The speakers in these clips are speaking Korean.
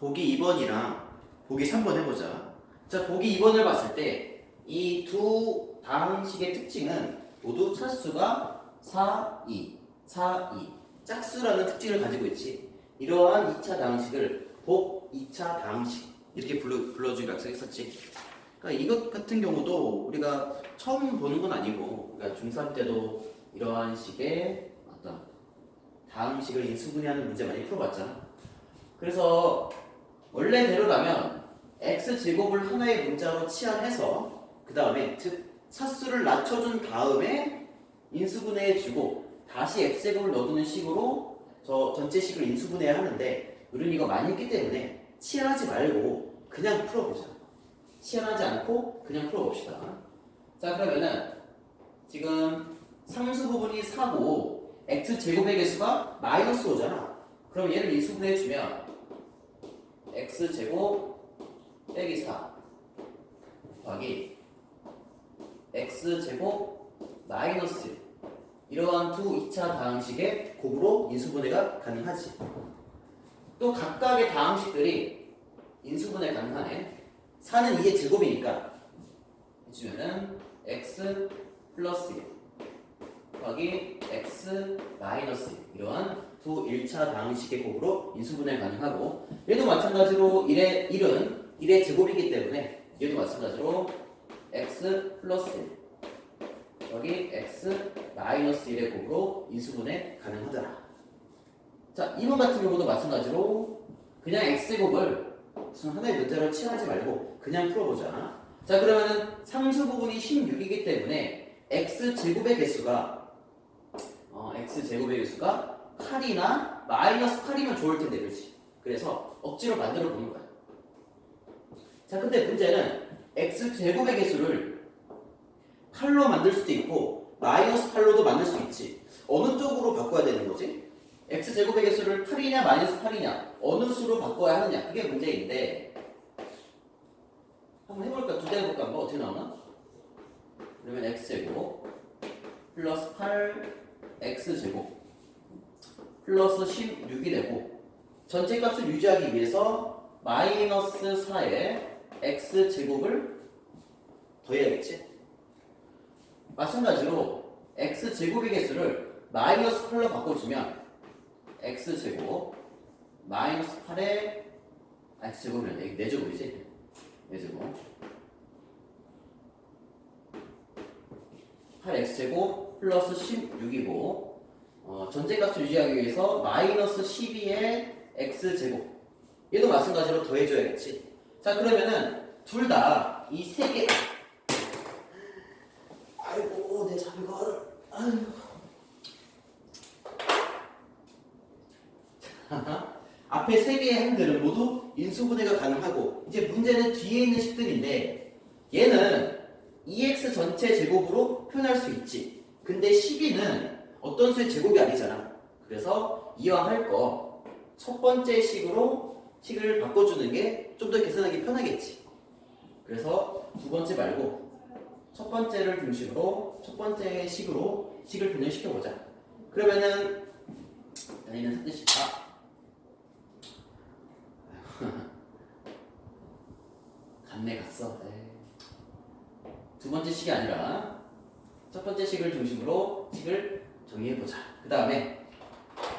보기 2번이랑 보기 3번 해보자. 자, 보기 2번을 봤을 때 이두 방식의 특징은 모두 차수가 4, 2, 4, 2. 짝수라는 특징을 가지고 있지. 이러한 2차 방식을 복 2차 방식 이렇게 불러, 불러주기로 약속했었지. 그러니까 이것 같은 경우도 우리가 처음 보는 건 아니고 그러니까 중3 때도 이러한 식의 어떤 다음식을 인수분해하는 문제 많이 풀어봤잖아. 그래서 원래대로라면 x 제곱을 하나의 문자로 치환해서 그 다음에 즉 차수를 낮춰준 다음에 인수분해해 주고 다시 x 제곱을 넣어두는 식으로 저 전체 식을 인수분해야 하는데 우리는 이거 많이 했기 때문에 치환하지 말고 그냥 풀어보자. 치환하지 않고 그냥 풀어봅시다. 자 그러면은 지금 상수 부분이 4고 x 제곱의 개수가 마이너스 5잖아. 그럼 얘를 인수분해 주면 x 제곱 빼기 4 더하기 x 제곱 마이너스 1 이러한 두 2차 다항식의 곱으로 인수분해가 가능하지. 또 각각의 다항식들이 인수분해 가능하네. 4는 2의 제곱이니까 해주면은 x 플러스 1 더하기 x 마이너스 1 이러한 두 1차 다항식의 곱으로 인수분해 가능하고 얘도 마찬가지로 1의 1은 1의 제곱이기 때문에 얘도 마찬가지로 x 플러스 1 여기 x 마이너스 1의 곱으로 인수분해 가능하더라. 자, 이번 같은 경우도 마찬가지로 그냥 x제곱을 무슨 하나의 문자로 치환하지 말고 그냥 풀어보자. 자, 그러면은 상수 부분이 16이기 때문에 x제곱의 개수가 어, x제곱의 개수가 8이나 마이너스 8이면 좋을 텐데, 그렇지? 그래서 억지로 만들어 보는 거야. 자, 근데 문제는 x제곱의 개수를 8로 만들 수도 있고 마이너스 8로도 만들 수 있지. 어느 쪽으로 바꿔야 되는 거지? x제곱의 개수를 8이냐 마이너스 8이냐 어느 수로 바꿔야 하느냐 그게 문제인데 한번 해볼까? 두 개 해볼까? 뭐 어떻게 나오나? 그러면 x제곱 플러스 8 x제곱 플러스 16이 되고 전체 값을 유지하기 위해서 마이너스 4에 x제곱을 더해야겠지? 마찬가지로 x제곱의 개수를 마이너스 8로 바꿔주면 x제곱 마이너스 8에 아, x제곱이면 4제곱이지? 4제곱 8x제곱 플러스 16이고 어, 전제값을 유지하기 위해서 마이너스 12에 x제곱. 얘도 마찬가지로 더해줘야겠지. 자 그러면은 둘 다 이 세 개. 아이고 내 자비가. 아유 앞에 세 개의 행들은 모두 인수분해가 가능하고 이제 문제는 뒤에 있는 식들인데 얘는 2x 전체 제곱으로 표현할 수 있지. 근데 12는 어떤 수의 제곱이 아니잖아 그래서 이왕 할 거 첫 번째 식으로 식을 바꿔주는 게 좀 더 계산하기 편하겠지 그래서 두 번째 말고 첫 번째를 중심으로 첫 번째 식으로 식을 변형시켜보자 그러면은 얘는 상대식 아 갔네 갔어. 에이. 두 번째 식이 아니라 첫 번째 식을 중심으로 식을 정의해 보자. 그 다음에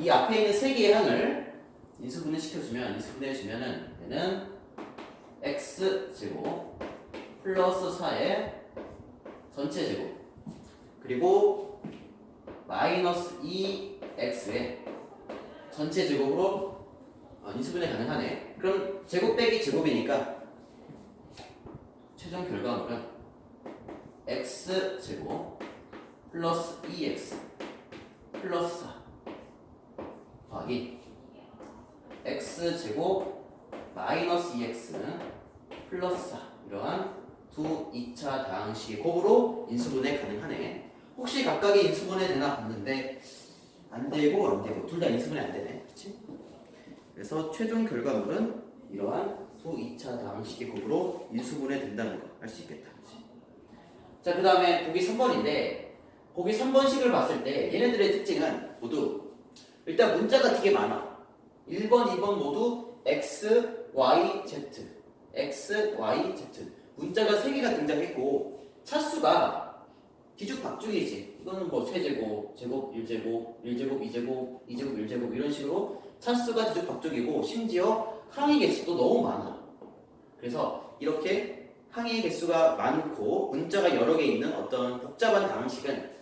이 앞에 있는 세 개의 항을 인수분해 시켜주면 인수분해 주면은 얘는 x 제곱 플러스 4의 전체 제곱 그리고 마이너스 2x의 전체 제곱으로 어, 인수분해 가능하네. 그럼 제곱 빼기 제곱이니까 최종 결과물은 x 제곱 플러스 2x 플러스 4 더하기 x 제곱 마이너스 2x 플러스 4 이러한 두 2차 다항식의 곱으로 인수분해 가능하네. 혹시 각각의 인수분해 되나 봤는데 안 되고 안 되고 둘 다 인수분해 안 되네. 그렇지? 그래서 최종 결과물은 이러한 두 2차 다항식의 곱으로 인수분해 된다는 거 알 수 있겠다. 자, 그 다음에 보기 3번인데 보기 3번식을 봤을 때 얘네들의 특징은 모두 일단 문자가 되게 많아. 1번, 2번 모두 x y, z, x, y, z 문자가 세 개가 등장했고 차수가 뒤죽박죽이지. 이거는 뭐 세제곱, 제곱, 1제곱, 1제곱, 2제곱, 2제곱, 1제곱 이런 식으로 차수가 뒤죽박죽이고 심지어 항의 개수도 너무 많아. 그래서 이렇게 항의 개수가 많고 문자가 여러 개 있는 어떤 복잡한 방식은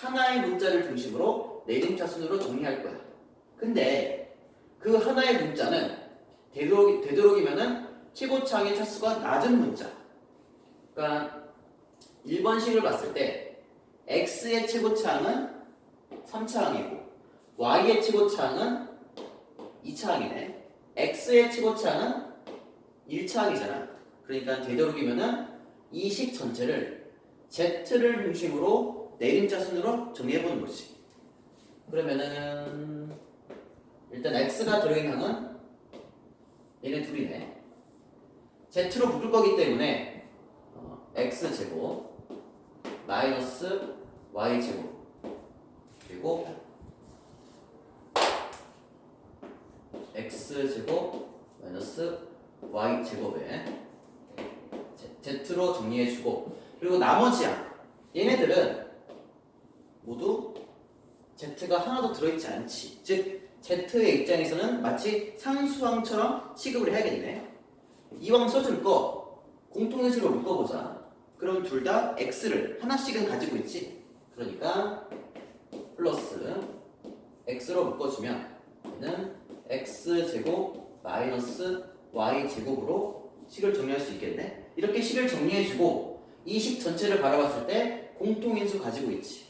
하나의 문자를 중심으로 내림차 순으로 정리할 거야. 근데 그 하나의 문자는 되도록, 되도록이면은 최고차항의 차수가 낮은 문자. 그러니까 1번 식을 봤을 때 x의 최고차항은 3차항이고 y의 최고차항은 2차항이네. x의 최고차항은 1차항이잖아. 그러니까 되도록이면은 이 식 전체를 z를 중심으로 내림차순으로 정리해보는 거지. 그러면은 일단 x가 들어있는 항은 얘네 둘이네. z로 묶을 거기 때문에 어, x 제곱 마이너스 y 제곱 그리고 x 제곱 마이너스 y 제곱에 z로 정리해주고 그리고 나머지야 얘네들은 모두 z가 하나도 들어있지 않지. 즉 z의 입장에서는 마치 상수항처럼 취급을 해야겠네. 이왕 써줄 거 공통인수로 묶어보자. 그럼 둘 다 x를 하나씩은 가지고 있지? 그러니까 플러스 x로 묶어주면 얘는 x제곱 마이너스 y제곱으로 식을 정리할 수 있겠네? 이렇게 식을 정리해주고 이 식 전체를 바라봤을 때 공통인수 가지고 있지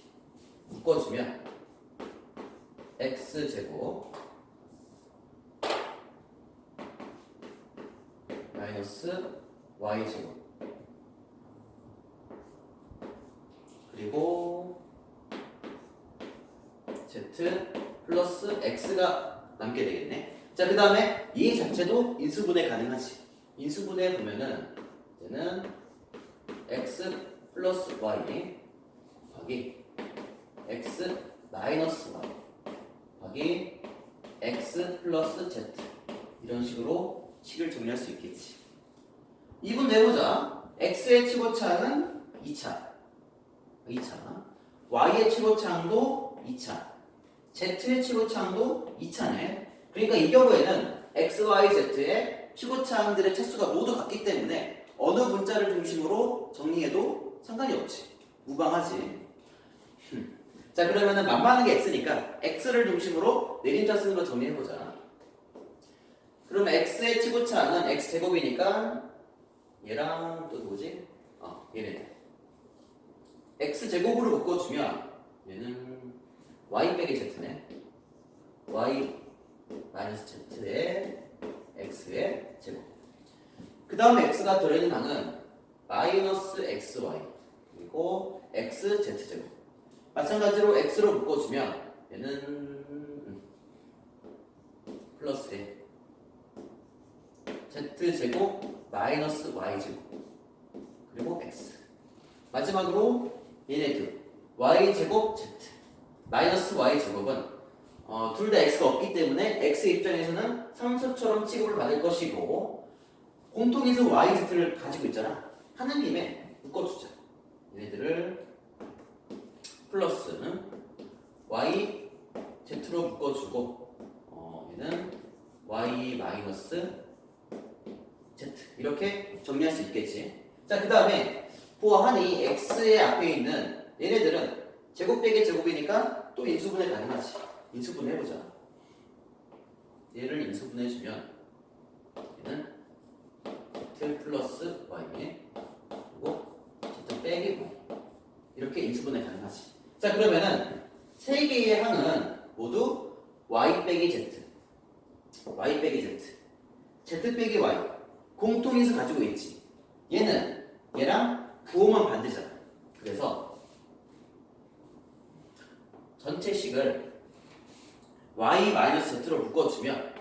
묶어주면 x제곱 마이너스 y제곱. 그리고 z 플러스 x가 남게 되겠네. 자 그 다음에 이 자체도 인수분해 가능하지. 인수분해 보면은 얘는 x 플러스 y 더하기 x 마이너스 y 더하기 x 플러스 z. 이런 식으로 식을 정리할 수 있겠지. 2분 내보자. x의 최고차는 2차. 2차. y의 최고차항도 2차. z의 최고차항도 2차네. 그러니까 이 경우에는 x, y, z의 최고차항들의 차수가 모두 같기 때문에 어느 문자를 중심으로 정리해도 상관이 없지. 무방하지 자 그러면은 만만한 게 x니까 x를 중심으로 내림차순으로 정리해보자. 그러면 x의 최고차항은 x제곱이니까 얘랑 또 뭐지? 어 얘네. x제곱으로 묶어주면 얘는 y 빼기 z네. y 마이너스 z의 x의 제곱. 그 다음에 x가 들어있는 항은 마이너스 xy 그리고 x z 제곱 마찬가지로 x로 묶어주면 얘는 음, 플러스 z 제곱 마이너스 y 제곱. 그리고 x. 마지막으로 얘네들 y 제곱 z. 마이너스 y 제곱은 어, 둘 다 x가 없기 때문에 x 입장에서는 상수처럼 취급을 받을 것이고 공통인수 y, z를 가지고 있잖아. 김에 묶어주자. 얘네들을 플러스 y, z로 묶어주고 어, 얘는 y 마이너스 z 이렇게 정리할 수 있겠지. 자, 그 다음에 보아하니 x의 앞에 있는 얘네들은 제곱 빼기 제곱이니까 또 인수분해 가능하지. 인수분해 해보자. 얘를 인수분해 주면 얘는 z 플러스 y 그리고 z 빼기 y 이렇게 인수분해 가능하지. 자 그러면은 세 개의 항은 모두 y 빼기 z, y 빼기 z, z 빼기 y 공통인수 가지고 있지. 얘는 얘랑 부호만 반대잖아. 그래서 전체식을 y 마이너스 z로 묶어주면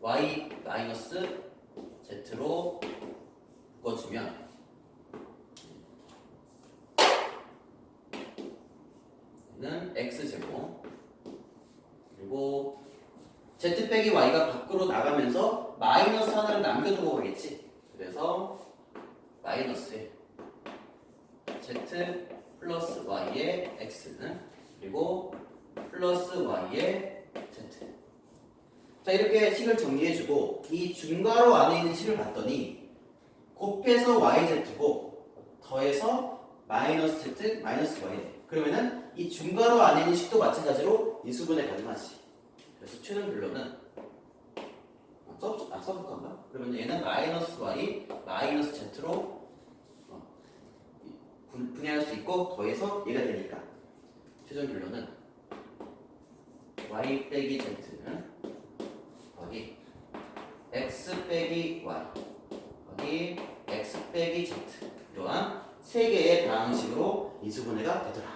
y 마이너스 z로 묶어주면 는 x 제곱 그리고 z 빼기 y가 밖으로 나가면서 마이너스 하나를 남겨두고 가겠지. 그래서 마이너스 z 플러스 y의 x는 그리고 플러스 y의 z. 자 이렇게 식을 정리해주고 이 중괄호 안에 있는 식을 봤더니 곱해서 yz고 더해서 마이너스 z 마이너스 y. 그러면은 이 중괄호 안에 있는 식도 마찬가지로 인수분해 가능하지. 그래서 최종 결론은 아, 써, 아, 한번? 그러면 얘는 마이너스 y 마이너스 z로 어, 분해할 수 있고 더해서 얘가 되니까 최종 결론은 y 빼기 z는 거기 x 빼기 y 거기 x 빼기 z 이러한 세 개의 방식으로 인수분해가 되더라.